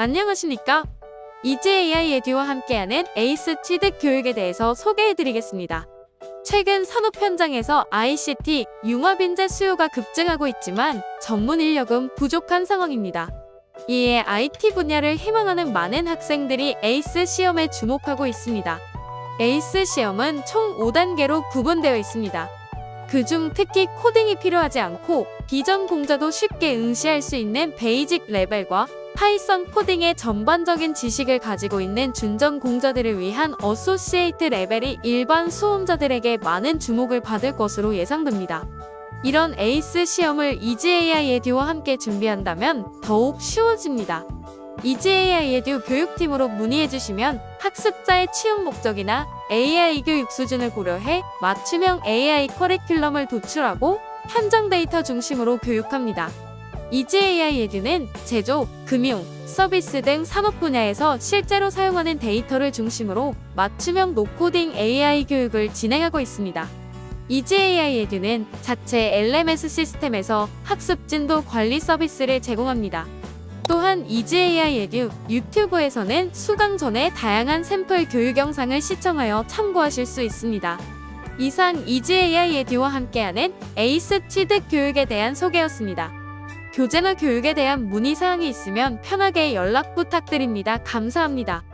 안녕하십니까? 이지 AI 에듀와 함께하는 에이스 취득 교육에 대해서 소개해드리겠습니다. 최근 산업 현장에서 ICT, 융합 인재 수요가 급증하고 있지만 전문 인력은 부족한 상황입니다. 이에 IT 분야를 희망하는 많은 학생들이 에이스 시험에 주목하고 있습니다. 에이스 시험은 총 5단계로 구분되어 있습니다. 그중 특히 코딩이 필요하지 않고 비전 공자도 쉽게 응시할 수 있는 베이직 레벨과 파이썬 코딩의 전반적인 지식을 가지고 있는 준전 공자들을 위한 어소시에이트 레벨이 일반 수험자들에게 많은 주목을 받을 것으로 예상됩니다. 이런 에이스 시험을 이지AI 에듀와 함께 준비한다면 더욱 쉬워집니다. 이지AI 에듀 교육팀으로 문의해 주시면 학습자의 취업 목적이나 AI 교육 수준을 고려해 맞춤형 AI 커리큘럼을 도출하고 현장 데이터 중심으로 교육합니다. 이지AI 에듀는 제조, 금융, 서비스 등 산업 분야에서 실제로 사용하는 데이터를 중심으로 맞춤형 노코딩 AI 교육을 진행하고 있습니다. 이지AI 에듀는 자체 LMS 시스템에서 학습 진도 관리 서비스를 제공합니다. 또한 이지AI 에듀 유튜브에서는 수강 전에 다양한 샘플 교육 영상을 시청하여 참고하실 수 있습니다. 이상 이지AI 에듀와 함께하는 에이스 취득 교육에 대한 소개였습니다. 교재나 교육에 대한 문의사항이 있으면 편하게 연락 부탁드립니다. 감사합니다.